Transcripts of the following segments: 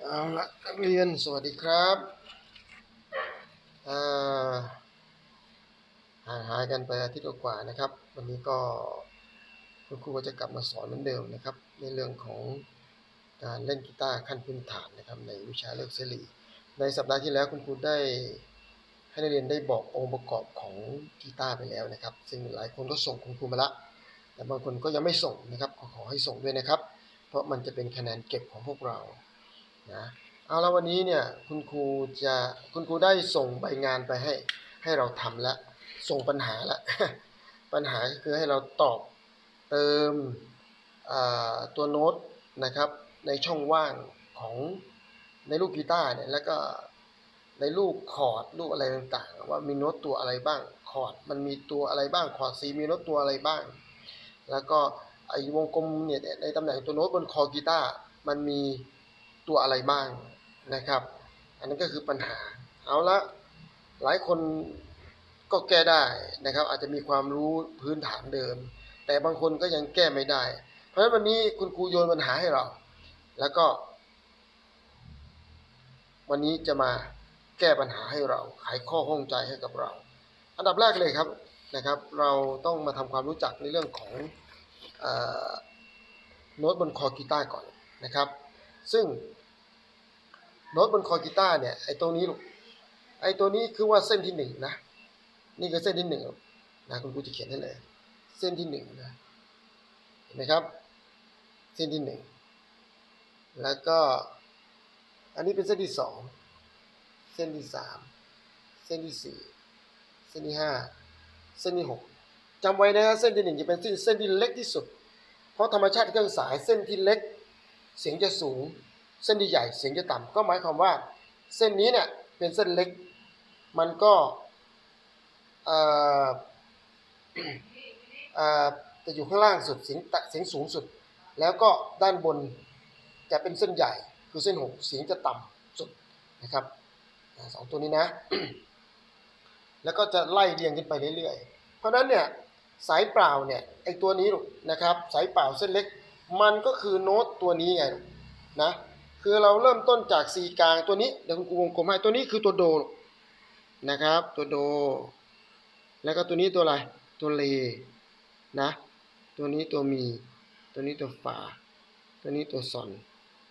เอาละนักเรียนสวัสดีครับห่างหายกันไปอาทิตย์กว่านะครับ วันนี้ก็คุณครูก็จะกลับมาสอนเหมือนเดิมนะครับ ในเรื่องของการเล่นกีตาร์ขั้นพื้นฐานนะครับ ในวิชาเลือกเสรีในสัปดาห์ที่แล้วคุณครูได้ให้นักเรียนได้บอกองค์ประกอบของกีตาร์ไปแล้วนะครับ ซึ่งหลายคนก็ส่งคุณครูมาละ แต่บางคนก็ยังไม่ส่งนะครับขอขอให้ส่งด้วยนะครับ เพราะมันจะเป็นคะแนนเก็บของพวกเรานะเอาและวันนี้เนี่ยคุณครูจะคุณครูได้ส่งใบงานไปให้ให้เราทำแล้วส่งปัญหาละปัญหาก็คือให้เราตอบเติมตัวโน้ตนะครับในช่องว่างของในลูกกีตาร์เนี่ยแล้วก็ในลูกคอร์ดลูกอะไรต่างๆ ว่ามีโน้ตตัวอะไรบ้างคอร์ดมันมีตัวอะไรบ้างคอร์ดซีมีโน้ตตัวอะไรบ้าง แล้วก็ไอ้วงกลมเนี่ยในตำแหน่งตัวโน้ตบนคอกีตาร์มันมีตัวอะไรบ้างนะครับ อันนั้นก็คือปัญหา เอาละหลายคนก็แก้ได้นะครับ อาจจะมีความรู้พื้นฐานเดิม แต่บางคนก็ยังแก้ไม่ได้ เพราะฉะนั้นวันนี้คุณครูโยนปัญหาให้เรา แล้วก็ วันนี้จะมาแก้ปัญหาให้เราไขข้อข้องใจให้กับเรา อันดับแรกเลยครับ นะครับ เราต้องมาทำความรู้จักในเรื่องของอโน้ตบนคอกีตาร์ก่อนนะครับ ซึ่งโน้ตบนคอกีตาร์เนี่ยไอตรงนี้ลูกไอตัวนี้คือว่าเส้นที่หนึ่งนะ นี่คือเส้นที่หนึ่งนะคุณครูจะเขียนให้เลย เส้นที่หนึ่งนะเห็นไหมครับ เส้นที่หนึ่งแล้วก็อันนี้เป็นเส้นที่สองเส้นที่สามเส้นที่สี่เส้นที่ห้า เส้นที่หกจำไว้นะเส้นที่หนึ่งจะเป็นเส้นเส้นที่เล็กที่สุด เพราะธรรมชาติเครื่องสายเส้นที่เล็ก เสียงจะสูง เส้นที่ใหญ่เสียงจะต่ำก็หมายความว่า เส้นนี้เนี่ยเป็นเส้นเล็ก มันก็เออเออจะอยู่ข้างล่างสุดเสียงตะเสียงสูงสุด แล้วก็ด้านบนจะเป็นเส้นใหญ่คือเส้นหกเสียงจะต่ำสุดนะครับสองตัวนี้นะ แล้วก็จะไล่เรียงขึ้นไปเรื่อยๆ เพราะฉะนั้นเนี่ยสายเปล่าเนี่ยไอตัวนี้นะครับสายเปล่าเส้นเล็ก มันก็คือโน้ตตัวนี้ไงนะคือเราเริ่มต้นจาก C กลางตัวนี้เดี๋ยวคุณครูวงกลมให้ตัวนี้คือตัวโดนะครับตัวโด แล้วก็ตัวนี้ตัวอะไรตัวเลนะตัวนี้ตัวมี ตัวนี้ตัวฝาตัวนี้ตัวซอน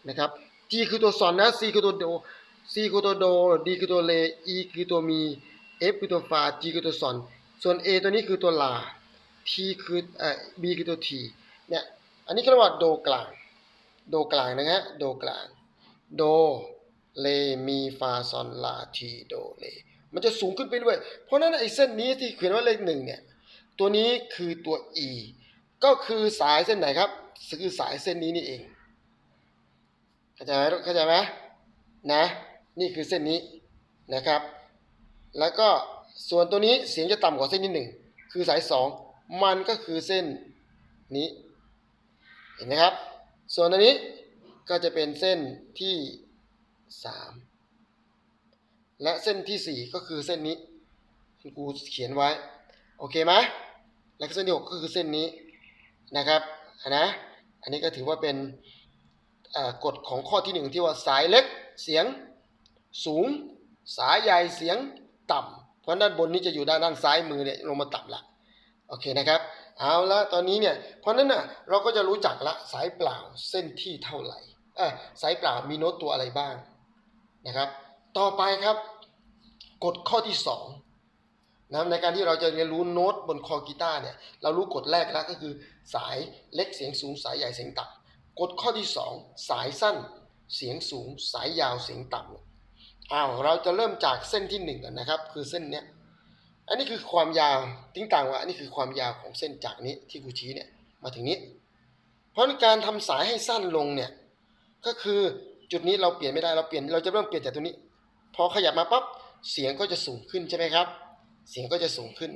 นะครับ G คือตัวซอนนะ C คือตัวโด C คือตัวโด D คือตัวเล E คือตัวมี F คือตัวฝา G คือตัวซอนส่วน A ตัวนี้คือตัวลา T คือเอ่อ B คือตัว T เนี่ยอันนี้เรียกว่าโดกลาง โดกลางนะฮะโดกลาง โดเลมีฟาซอนลาทีโดเลมันจะสูงขึ้นไปเรื่อยเพราะฉะนั้นไอ้เส้นนี้ที่เขียนว่าเลขหนึ่งเนี่ยตัวนี้คือตัว E ก็คือสายเส้นไหนครับคือสายเส้นนี้นี่เองเข้าใจไหมเข้าใจไหมนะ นี่คือเส้นนี้นะครับ แล้วก็ส่วนตัวนี้เสียงจะต่ำกว่าเส้นที่หนึ่งคือสายสองมันก็คือเส้นนี้เห็นไหมครับ ส่วนอันนี้ก็จะเป็นเส้นที่สามและเส้นที่สี่ก็คือเส้นนี้คุณครูเขียนไว้ โอเคไหมแล้วก็เส้นที่หกก็คือเส้นนี้นะครับอันนะอันนี้ก็ถือว่าเป็นกฎของข้อที่หนึ่งที่ว่าสายเล็กเสียงสูง สายใหญ่เสียง ต่ำเพราะด้านบนนี้จะอยู่ด้านด้านซ้ายมือเนี่ยลงมาต่ำละโอเคนะครับ เอาละตอนนี้เนี่ยเพราะนั้นน่ะเราก็จะรู้จักละสายเปล่าเส้นที่เท่าไหร่เออสายเปล่ามีโน้ตตัวอะไรบ้างนะครับ ต่อไปครับกฎข้อที่สองนะครับในการที่เราจะเรียนรู้โน้ตบนคอกีตาร์เนี่ยเรารู้กฎแรกแล้วก็คือสายเล็กเสียงสูงสายใหญ่เสียงต่ำกฎข้อที่สองสายสั้นเสียงสูงสายยาวเสียงต่ำ อ้าวเราจะเริ่มจากเส้นที่หนึ่งก่อนนะครับ คือเส้นเนี้ยอันนี้คือความยาวติ้งต่างว่าอันนี้คือความยาวของเส้นจากนี้ที่กูชี้เนี่ยมาถึงนี้ เพราะการทำสายให้สั้นลงเนี่ยก็คือจุดนี้เราเปลี่ยนไม่ได้เราเปลี่ยนเราจะเริ่มเปลี่ยนจากตัวนี้ พอขยับมาปั๊บเสียงก็จะสูงขึ้นใช่ไหมครับ เสียงก็จะสูงขึ้น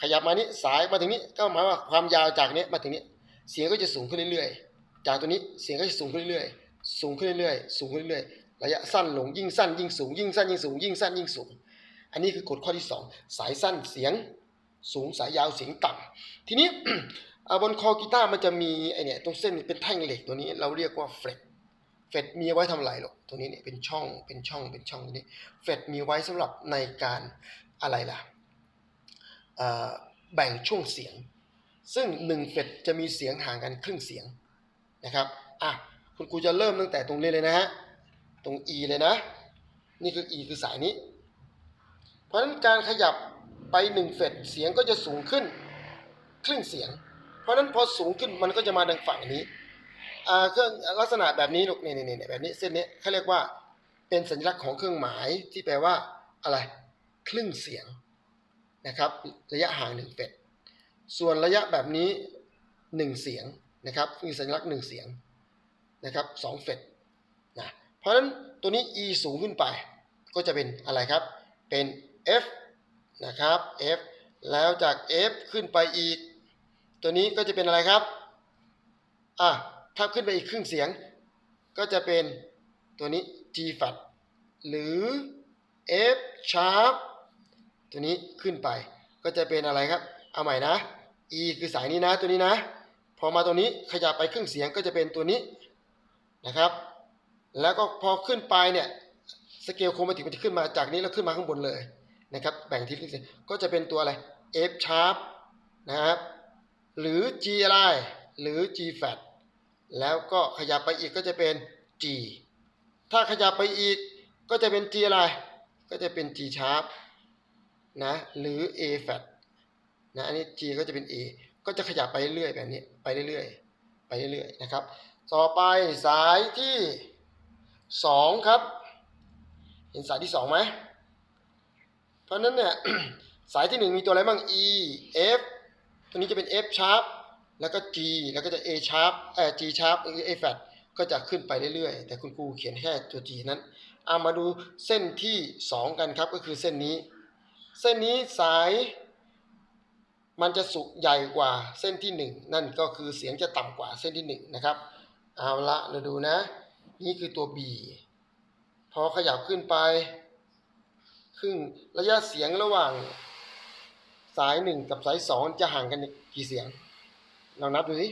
ขยับมานี้สายมาถึงนี้ก็หมายว่าความยาวจากนี้มาถึงนี้ เสียงก็จะสูงขึ้นเรื่อยๆ จากตัวนี้เสียงก็จะสูงขึ้นเรื่อยๆสูงขึ้นเรื่อยๆสูงขึ้นเรื่อย ระยะสั้นลงยิ่งสั้น ยิ่งสูง ยิ่งสั้นยิ่งสูง ยิ่งสั้นยิ่งสูง อันนี้คือกฎข้อที่ 2 สายสั้นเสียงสูงสายยาวเสียงต่ำทีนี้บนคอกีตาร์มันจะมีไอเนี่ยตรงเส้นเป็นแท่งเหล็กตัวนี้เราเรียกว่าเฟรตเฟรตมีไว้ทำอะไรหรอกตรงนี้เนี่ยเป็นช่องเป็นช่องเป็นช่องตรงนี้เฟรตมีไว้สำหรับในการอะไรล่ะแบ่งช่วงเสียง ซึ่งหนึ่งเฟรตจะมีเสียงห่างกันครึ่งเสียงนะครับอะคุณครูจะเริ่มตั้งแต่ตรงนี้เลยนะฮะ ตรง E เลยนะ นี่คือ E คือสายนี้ เพราะฉะนั้นการขยับไปหนึ่งเฟรตเสียงก็จะสูงขึ้นครึ่งเสียง เพราะฉะนั้นพอสูงขึ้นมันก็จะมาดังฝั่งนี้เครื่องลักษณะแบบนี้ลูกนี่นี่นี่แบบนี้เส้นนี้เขาเรียกว่าเป็นสัญลักษณ์ของเครื่องหมายที่แปลว่าอะไรครึ่งเสียงนะครับระยะห่างหนึ่งเฟรตส่วนระยะแบบนี้หนึ่งเสียงนะครับมีสัญลักษณ์หนึ่งเสียงนะครับสองเฟรต เพราะฉะนั้นตัวนี้ e สูงขึ้นไป ก็จะเป็นอะไรครับ เป็น f นะครับ f แล้วจาก f ขึ้นไปอีก ตัวนี้ก็จะเป็นอะไรครับอะถ้าขึ้นไปอีกครึ่งเสียง ก็จะเป็นตัวนี้ g flat หรือ f sharp ตัวนี้ขึ้นไป ก็จะเป็นอะไรครับ เอาใหม่นะ e คือสายนี้นะตัวนี้นะ พอมาตัวนี้ขยับไปครึ่งเสียงก็จะเป็นตัวนี้นะครับ แล้วก็พอขึ้นไปเนี่ยสเกลโครมาติกมันจะขึ้นมาจากนี้แล้วขึ้นมาข้างบนเลยนะครับแบ่งที่ขึ้นเสียงก็จะเป็นตัวอะไร F sharp นะครับหรือ G อะไรหรือ G flat แล้วก็ขยับไปอีกก็จะเป็น G ถ้าขยับไปอีกก็จะเป็น G อะไร ก็จะเป็น G sharp นะหรือ A flat นะอันนี้ G ก็จะเป็น A ก็จะขยับไปเรื่อยแบบนี้ไปเรื่อยๆไปเรื่อยๆนะครับ ต่อไปสายที่ สองครับ เห็นสายที่สองไหมเพราะนั้นเนี่ย สายที่หนึ่งมีตัวอะไรบ้าง E F ตัวนี้จะเป็น F sharp แล้วก็ G แล้วก็จะ A sharp เอ่อ G sharp หรือ A flat ก็จะขึ้นไปเรื่อยๆ แต่คุณครูเขียนแค่ตัว G นั้นเอามาดูเส้นที่สองกันครับก็คือเส้นนี้ เส้นนี้สายมันจะสุกใหญ่กว่าเส้นที่หนึ่งนั่นก็คือเสียงจะต่ำกว่าเส้นที่หนึ่งนะครับ เอาละเราดูนะ นี่คือตัว B พอขยับขึ้นไปครึ่งระยะเสียงระหว่าง สายหนึ่งกับสายสองจะห่างกันกี่เสียง เรานับดูสิ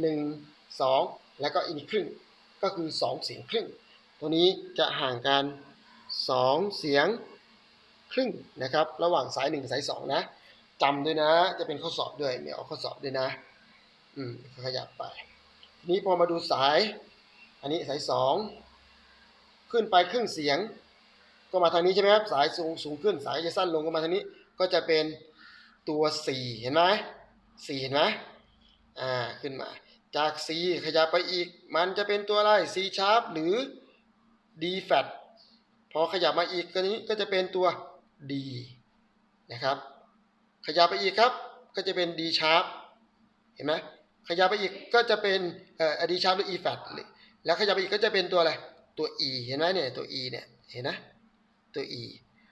หนึ่งสองแล้วก็อีกครึ่ง ก็คือสองเสียงครึ่ง ตัวนี้จะห่างกันสองเสียงครึ่งนะครับ ระหว่างสายหนึ่งกับสายสองนะจำด้วยนะ จะเป็นข้อสอบด้วยมีออกข้อสอบด้วยนะ อืมขยับไปนี้พอมาดูสาย อันนี้สายสองขึ้นไปครึ่งเสียง ก็มาทางนี้ใช่ไหมครับ สายสูงสูงขึ้นสายจะสั้นลงก็มาทางนี้ ก็จะเป็นตัวสี่เห็นไหมสี่เห็นไหมอ่าขึ้นมา จาก C ขยับไปอีก มันจะเป็นตัวอะไร C sharp หรือ D flat พอขยับมาอีกก็นี้ก็จะเป็นตัว D นะครับ ขยับไปอีกครับก็จะเป็น D sharp เห็นไหมขยับไปอีกก็จะเป็นเอ่อ D sharp หรือ E flat แล้วขยับไปอีกก็จะเป็นตัวอะไร ตัว E เห็นไหมเนี่ยตัว E เนี่ยเห็นนะตัว E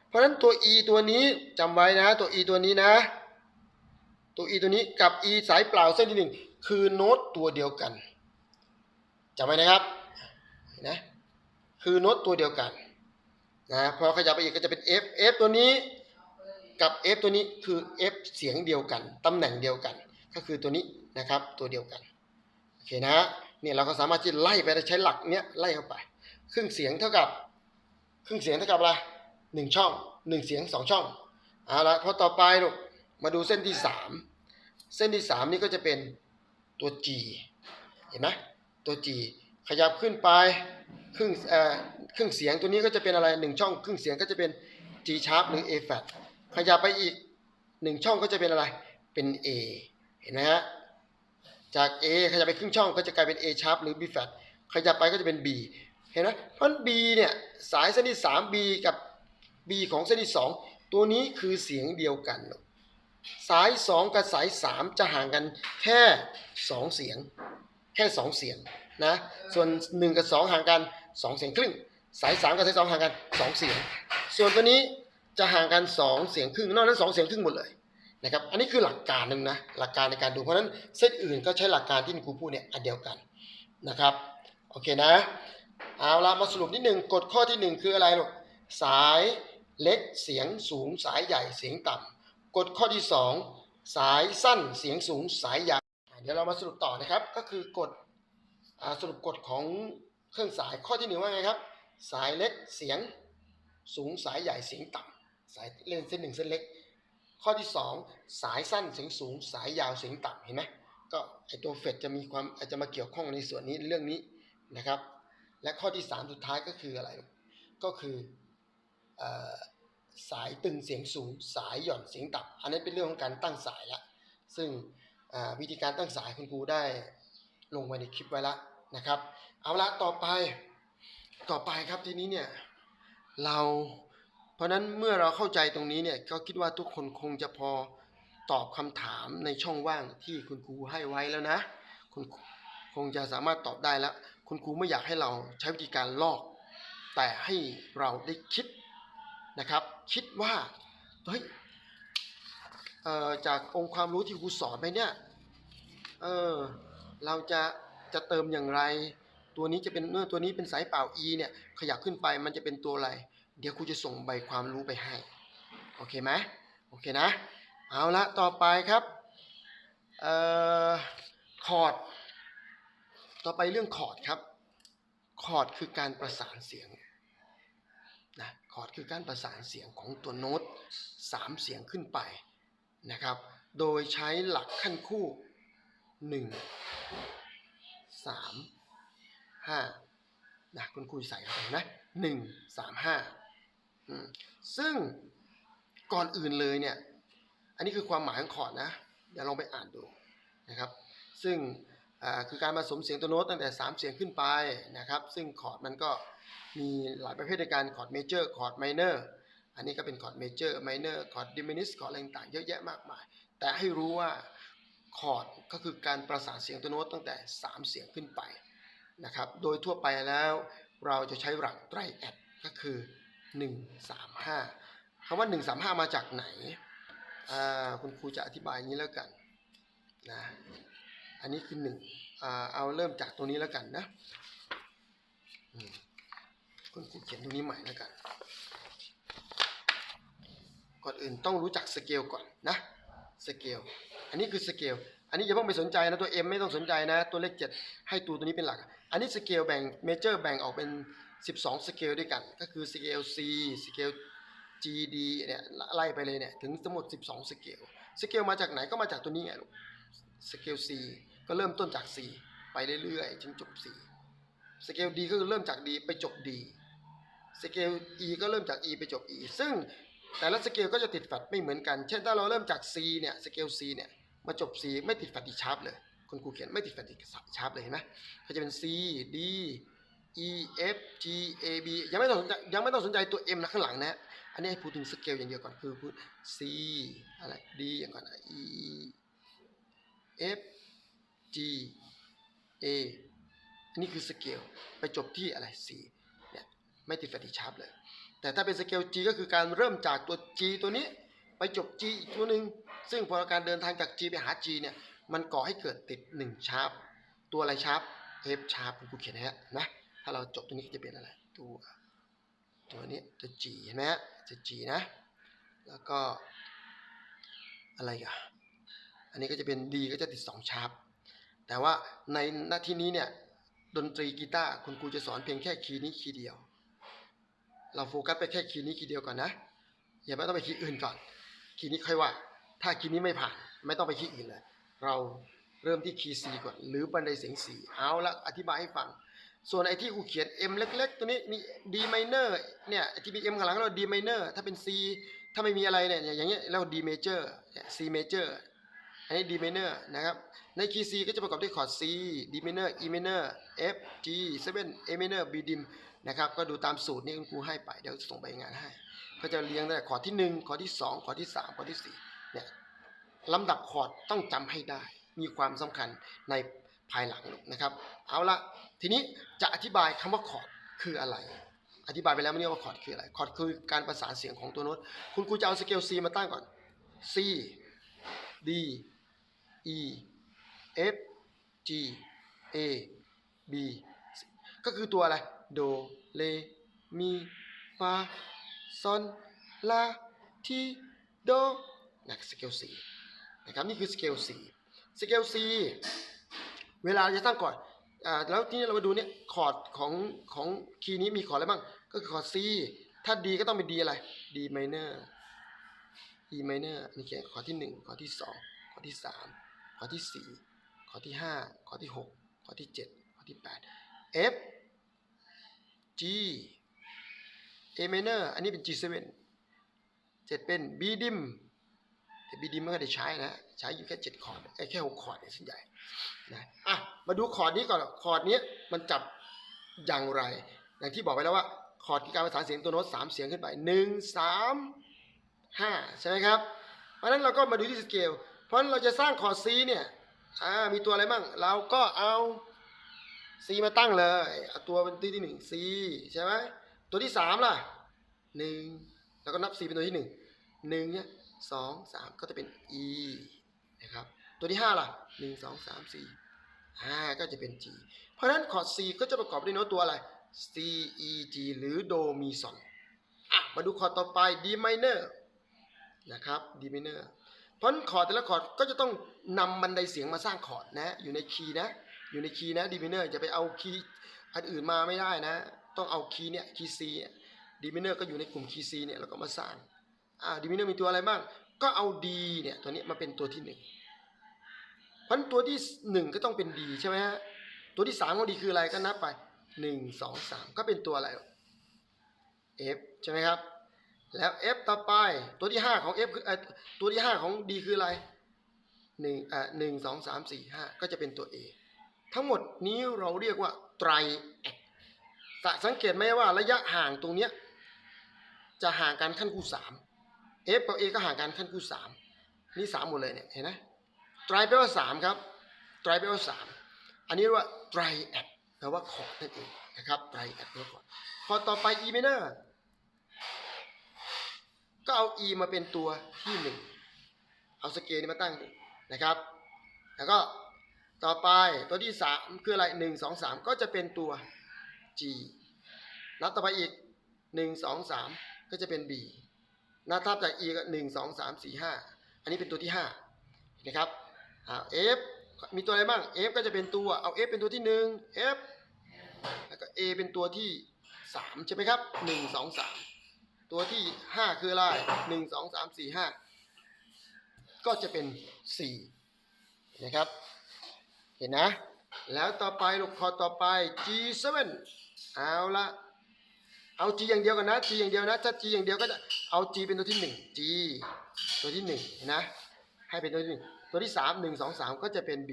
เพราะฉะนั้นตัว E ตัวนี้จำไว้นะตัว E ตัวนี้นะ ตัว E ตัวนี้กับ E สายเปล่าเส้นที่หนึ่งคือโน้ตตัวเดียวกันจำไว้นะครับเห็นนะคือโน้ตตัวเดียวกันนะพอขยับไปอีกก็จะเป็น F F ตัวนี้กับ F ตัวนี้คือ F เสียงเดียวกันตำแหน่งเดียวกัน ก็คือตัวนี้นะครับตัวเดียวกันโอเคนะ เนี่ยเราก็สามารถที่ไล่ไปใช้หลักเนี้ยไล่เข้าไป ครึ่งเสียงเท่ากับ ครึ่งเสียงเท่ากับอะไรหนึ่งช่องหนึ่งเสียงสองช่องเอาละพอต่อไปลูกมาดูเส้นที่สามเส้นที่สามนี่ก็จะเป็นตัว G เห็นไหมตัว G ขยับขึ้นไปครึ่งเอ่อครึ่งเสียงตัวนี้ก็จะเป็นอะไรหนึ่งช่อง ครึ่งเสียงก็จะเป็น G sharp หรือ A flat ขยับไปอีกหนึ่งช่องก็จะเป็นอะไรเป็น A เห็นไหมฮะ จาก A ขยับไปครึ่งช่องก็จะกลายเป็น A sharp หรือ B flat ขยับไปก็จะเป็น B เห็นไหมเพราะ B เนี่ยสายเส้นที่ 3 B กับ B ของเส้นที่ 2 ตัวนี้คือเสียงเดียวกันสาย 2 กับสาย 3 จะห่างกันแค่ 2 เสียง แค่ 2 เสียงนะส่วน 1 กับ 2 ห่างกัน 2 เสียงครึ่ง สาย 3 กับสาย 2 ห่างกัน 2 เสียง ส่วนตัวนี้จะห่างกัน 2 เสียงครึ่งนอกนั้น 2 เสียงครึ่งหมดเลย นะครับ อันนี้คือหลักการหนึ่งนะ หลักการในการดู เพราะฉะนั้นเส้นอื่นก็ใช้หลักการที่ครูพูดเนี่ยอันเดียวกันนะครับ โอเคนะ เอาละมาสรุปนิดหนึ่งกฎข้อที่หนึ่งคืออะไรลูก สายเล็กเสียงสูงสายใหญ่เสียงต่ำกฎข้อที่สองสายสั้นเสียงสูงสายยาวอ่เดี๋ยวเรามาสรุปต่อนะครับ ก็คือกฎสรุปกฎของเครื่องสายข้อที่หนึ่งว่าไงครับ สายเล็กเสียงสูงสายใหญ่เสียงต่ำสายเล่นเส้นหนึ่งเส้นเล็ก ข้อที่สองสายสั้นเสียงสูง สายยาวเสียงต่ำเห็นไหมก็ไอตัวเฟดจะมีความอาจจะมาเกี่ยวข้องในส่วนนี้เรื่องนี้นะครับ และข้อที่สามสุดท้ายก็คืออะไร ก็คืออสายตึงเสียงสูง สายหย่อนเสียงต่ำอันนี้เป็นเรื่องของการตั้งสายละซึ่งวิธีการตั้งสายคุณครูได้ลงไว้ในคลิปไว้ละนะครับ เอาละต่อไปต่อไปครับทีนี้เนี่ยเรา เพราะนั้นเมื่อเราเข้าใจตรงนี้เนี่ยก็คิดว่าทุกคนคงจะพอตอบคำถามในช่องว่างที่คุณครูให้ไว้แล้วนะ คุณคงจะสามารถตอบได้แล้ว คุณครูไม่อยากให้เราใช้วิธีการลอก แต่ให้เราได้คิดนะครับ คิดว่าเฮ้ยจากองค์ความรู้ที่ครูสอนไปเนี่ยเออเราจะจะเติมอย่างไร ตัวนี้จะเป็นเมื่อตัวนี้เป็นสายเปล่า e เนี่ยขยับขึ้นไปมันจะเป็นตัวอะไร เดี๋ยวครูจะส่งใบความรู้ไปให้ โอเคไหมโอเคนะ เอาละต่อไปครับเอ่อคอร์ด ต่อไปเรื่องคอร์ดครับ คอร์ดคือการประสานเสียงนะคอร์ดคือการประสานเสียงของตัวโน้ตสามเสียงขึ้นไปนะครับ โดยใช้หลักขั้นคู่หนึ่งสามห้านะคุณครูใส่เข้าไปนะหนึ่งสามห้า ซึ่งก่อนอื่นเลยเนี่ย อันนี้คือความหมายของคอร์ดนะ เดี๋ยวลองไปอ่านดูนะครับ ซึ่งคือการผสมเสียงตัวโน้ตตั้งแต่ 3 เสียงขึ้นไปนะครับ ซึ่งคอร์ดมันก็มีหลายประเภทในการคอร์ดเมเจอร์คอร์ดไมเนอร์อันนี้ก็เป็นคอร์ดเมเจอร์ไมเนอร์คอร์ดดิมินิสคอร์ดอะไรต่างๆเยอะแยะมากมาย แต่ให้รู้ว่าคอร์ดก็คือการประสานเสียงตัวโน้ตตั้งแต่ 3 เสียงขึ้นไปนะครับ โดยทั่วไปแล้วเราจะใช้หลักไตรแอดก็คือ 1 3 5คำว่า1 3 5มาจากไหนคุณครูจะอธิบายงนี้แล้วกันนะอันนี้คือหนึ่งอ่าเอาเริ่มจากตรงนี้แล้วกันนะคุณครูเขียนตรงนี้ใหม่แล้วกัน ก่อนอื่นต้องรู้จักสเกลก่อนนะสเกลอันนี้คือสเกลอันนี้อย่าเพิ่งไปสนใจนะตัว M ไม่ต้องสนใจนะ ตัวเลข 7 ให้ตัวตัวนี้เป็นหลัก อันนี้สเกลแบ่งเมเจอร์แบ่งออกเป็น 12 สเกลด้วยกัน ก็คือสเกล C สเกล G D เนี่ยไล่ไปเลยเนี่ยถึงทั้งหมด 12 สเกล สเกลมาจากไหนก็มาจากตัวนี้ไงลูก สเกล C ก็เริ่มต้นจาก C ไปเรื่อยๆจนจบ C สเกล D ก็คือเริ่มจาก D ไปจบ D สเกล E ก็เริ่มจาก E ไปจบ E ซึ่งแต่ละสเกลก็จะติดแฟดไม่เหมือนกัน เช่นถ้าเราเริ่มจาก C เนี่ยสเกล C เนี่ยมาจบ C ไม่ติดแฟดดีชาร์ปเลย คุณครูเขียนไม่ติดแฟดดีชาร์ปเลยเห็นไหมก็จะเป็น C D E F G A B ยังไม่ต้องสนใจยังไม่ต้องสนใจตัว M นะข้างหลังนะอันนี้ให้พูดถึงสเกลอย่างเดียวก่อนคือพูด C อะไร D อย่างก่อน E F G A อันนี้คือสเกลไปจบที่อะไร C เนี่ยไม่ติดแฟตติชาร์ปเลย แต่ถ้าเป็นสเกล G ก็คือการเริ่มจากตัว G ตัวนี้ไปจบ G อีกตัวหนึ่งซึ่งพอการเดินทางจาก G ไปหา G เนี่ยมันก่อให้เกิดติด1ชาร์ปตัวอะไรชาร์ป F ชาร์ปคุณครูเขียนนะฮะนะาเราจบตัวนี้จะเป็นอะไร ตัวตัวนี้ตัว G เห็นไหมฮะจะ G นะ แล้วก็อะไรกันอันนี้ก็จะเป็น D ก็จะติด2ชาร์ปแต่ว่าในหน้าที่นี้เนี่ยดนตรีกีตาร์คุณครูจะสอนเพียงแค่คีย์นี้คีย์เดียว เราโฟกัสไปแค่คีย์นี้คีย์เดียวก่อนนะอย่าไม่ต้องไปคีย์อื่นก่อน คีย์นี้ค่อยว่า ถ้าคีย์นี้ไม่ผ่านไม่ต้องไปคีย์อื่นเลยเราเริ่มที่คีย์ C ก่อน หรือบันไดเสียง C เอาละอธิบายให้ฟัง ส่วนไอ้ที่ครูเขียน M เล็ก ๆ ตัวนี้มี D minor เนี่ยที่มี M ข้างหลังเรา D minor ถ้าเป็น C ถ้าไม่มีอะไรเนี่ยอย่างเงี้ยเรา D major C major อันนี้ D minor นะครับ ในคีย์ C ก็จะประกอบด้วยคอร์ด C D minor E minor F G 7 A minor B dim นะครับก็ดูตามสูตรนี้คุณครูให้ไปเดี๋ยวส่งใบงานให้ ก็จะเรียงตั้งแต่คอร์ดที่ 1 คอร์ดที่ 2 คอร์ดที่ 3 คอร์ดที่ 4 เนี่ยลำดับคอร์ดต้องจำให้ได้ มีความสำคัญในภายหลังนะครับ เอาละ ทีนี้จะอธิบายคำว่าคอร์ดคืออะไร อธิบายไปแล้วไม่เรียกว่าคอร์ดคืออะไรคอร์ดคือการประสานเสียงของตัวโน้ตคุณครูจะเอาสเกล C มาตั้งก่อน C D E F G A B ก็คือตัวอะไร โด เล มี ฟา ซอน ลา ที โดนะสเกล C นะครับ นี่คือสเกล C สเกล C เวลาจะตั้งคอร์ด อ่าแล้วทีนี้เรามาดูเนี่ยคอร์ดของของคีย์นี้มีคอร์ดอะไรบ้าง ก็คือคอร์ด C ถ้า D ก็ต้องเป็น D อะไร D minor E minor อันนี้เขียนคอร์ดที่ 1 คอร์ดที่ 2 คอร์ดที่ 3 คอร์ดที่ 4 คอร์ดที่ 5 คอร์ดที่ 6 คอร์ดที่ 7 คอร์ดที่ 8 F G A minor อันนี้เป็น G7 เจ็ดเป็น B dim แต่ B dim ไม่ค่อยได้ใช้นะ ใช้อยู่แค่7คอร์ดไอ้แค่6คอร์ดเนี่ยส่วนใหญ่นะอะมาดูคอร์ดนี้ก่อนคอร์ดนี้มันจับอย่างไร อย่างที่บอกไปแล้วว่าคอร์ดคือการประสานเสียงตัวโน้ตสามเสียงขึ้นไปหนึ่งสามห้าใช่ไหมครับ เพราะนั้นเราก็มาดูที่สเกล เพราะนั้นเราจะสร้างคอร์ด C เนี่ยอ่ามีตัวอะไรบ้างเราก็เอา C มาตั้งเลยเอาตัวเป็นตัวที่หนึ่ง C ใช่ไหมตัวที่สามล่ะหนึ่งแล้วก็นับ C เป็นตัวที่หนึ่งหนึ่งเนี่ย สองสามก็จะเป็น E นะครับ ตัวที่ห้าล่ะหนึ่งสองสามสี่ห้าก็จะเป็น G เพราะฉะนั้นคอร์ด C ก็จะประกอบด้วยโน้ตตัวอะไร C E G หรือโดมีซอนอะมาดูคอร์ดต่อไป D minor นะครับ D minor เพราะฉะนั้นคอร์ดแต่ละคอร์ดก็จะต้องนำบันไดเสียงมาสร้างคอร์ดนะอยู่ในคีย์นะอยู่ในคีย์นะ D minor จะไปเอาคีย์อันอื่นมาไม่ได้นะ ต้องเอาคีย์เนี่ยคีย์ C ดี minor ก็อยู่ในกลุ่มคีย์ C เนี่ยเราก็มาสร้าง อ่า D minor มีตัวอะไรบ้าง ก็เอา D เนี่ยตัวนี้มาเป็นตัวที่หนึ่งเพราะนั้นตัวที่หนึ่งก็ต้องเป็น D ใช่ไหมฮะตัวที่สามของ D คืออะไรก็นับไปหนึ่งสองสามก็เป็นตัวอะไร F ใช่ไหมครับ แล้ว F ต่อไปตัวที่ห้าของ F คือเอ่อตัวที่ห้าของ D คืออะไรหนึ่งอ่าหนึ่งสองสามสี่ห้าก็จะเป็นตัว A ทั้งหมดนี้เราเรียกว่าไตรแอดแต่สังเกตไหมว่าระยะห่างตรงเนี้ยจะห่างกันขั้นคู่สาม F กับ A ก็ห่างกันขั้นคู่สามนี่สามหมดเลยเนี่ยเห็นไหมไตรแปลว่าสามครับไตรแปลว่าสามอันนี้เรียกว่าไตรแอดแปลว่าคอร์ดนั่นเองนะครับไตรแอดแปลว่าคอร์ดพอต่อไป E minor ก็เอา E มาเป็นตัวที่หนึ่งเอาสเกลนี้มาตั้งนะครับ แล้วก็ต่อไปตัวที่สามคืออะไรหนึ่งสองสามก็จะเป็นตัว G นับต่อไปอีกหนึ่งสองสามก็จะเป็น B นับทับจาก E ก็หนึ่งสองสามสี่ห้าอันนี้เป็นตัวที่ห้านะครับอ่า F มีตัวอะไรบ้าง F ก็จะเป็นตัวเอา F เป็นตัวที่หนึ่ง F แล้วก็ A เป็นตัวที่สามใช่ไหมครับหนึ่งสองสามตัวที่ห้าคืออะไรหนึ่งสองสามสี่ห้าก็จะเป็นสี่นะครับ เห็นนะ แล้วต่อไปลูกคอต่อไป G7 เอาละ เอา G อย่างเดียวกันนะ G อย่างเดียวนะ ถ้า G อย่างเดียวก็จะเอา G เป็นตัวที่หนึ่ง G ตัวที่หนึ่งเห็นนะให้เป็นตัวที่หนึ่งตัวที่สามหนึ่งสองสามก็จะเป็น B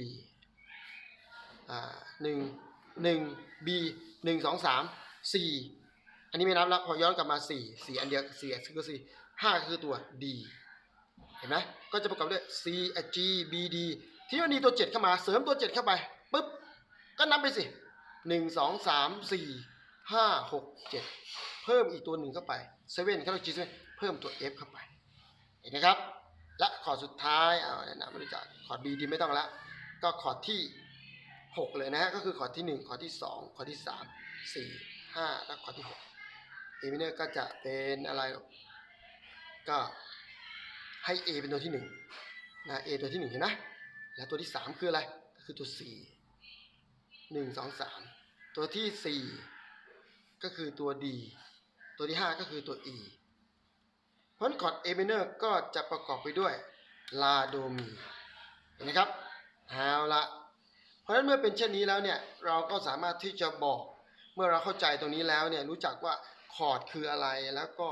อ่าหนึ่งหนึ่ง B หนึ่งสองสามสี่อันนี้ไม่นับแล้วพอย้อนกลับมาสี่สี่อันเดียวสี่คือสี่ห้าคือตัว D เห็นไหมก็จะประกอบด้วย C G B D ที่มันมีตัวเจ็ดเข้ามาเสริมตัวเจ็ดเข้าไปปุ๊บก็นับไปสิหนึ่งสองสามสี่ ห้าหกเจ็ดเพิ่มอีกตัวหนึ่งเข้าไปเซเว่นเขาเรียก G เซเว่นเพิ่มตัว F เข้าไป เห็นไหมครับ และคอร์ดสุดท้ายเอาแนะนำไม่รู้จักคอร์ด B ดีไม่ต้องละ ก็คอร์ดที่หกเลยนะฮะ ก็คือคอร์ดที่หนึ่งคอร์ดที่สองคอร์ดที่สามสี่ห้าและคอร์ดที่หกเอมิเนอร์ก็จะเป็นอะไร ก็ให้ A เป็นตัวที่หนึ่งนะ A ตัวที่หนึ่งเห็นไหมแล้วตัวที่สามคืออะไร ก็คือตัวสี่หนึ่งสองสามตัวที่สี่ ก็คือตัว D ตัวที่ห้าก็คือตัว E เพราะฉะนั้นคอร์ด A minor ก็จะประกอบไปด้วยลาโดมีเห็นไหมครับเอาละเพราะฉะนั้นเมื่อเป็นเช่นนี้แล้วเนี่ยเราก็สามารถที่จะบอกเมื่อเราเข้าใจตรงนี้แล้วเนี่ยรู้จักว่าคอร์ดคืออะไรแล้วก็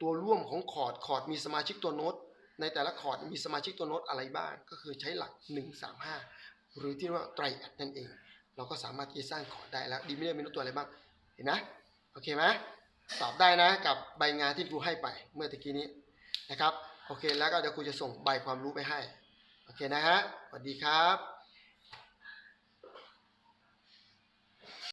ตัวร่วมของคอร์ดคอร์ดมีสมาชิกตัวโน้ตในแต่ละคอร์ดมีสมาชิกตัวโน้ตอะไรบ้าง ก็คือใช้หลัก 1 3 5 หรือที่เรียกว่าไตรแอดนั่นเอง เราก็สามารถที่จะสร้างคอร์ดได้แล้วดีไม่ได้มีโน้ตตัวอะไรบ้าง ห็นนะโอเคไหมตอบได้นะกับใบงานที่ครูให้ไปเมื่อตะกี้นี้นะครับโอเคแล้วก็เดี๋ยวครูจะส่งใบความรู้ไปให้โอเคนะฮะสวัสดีครับ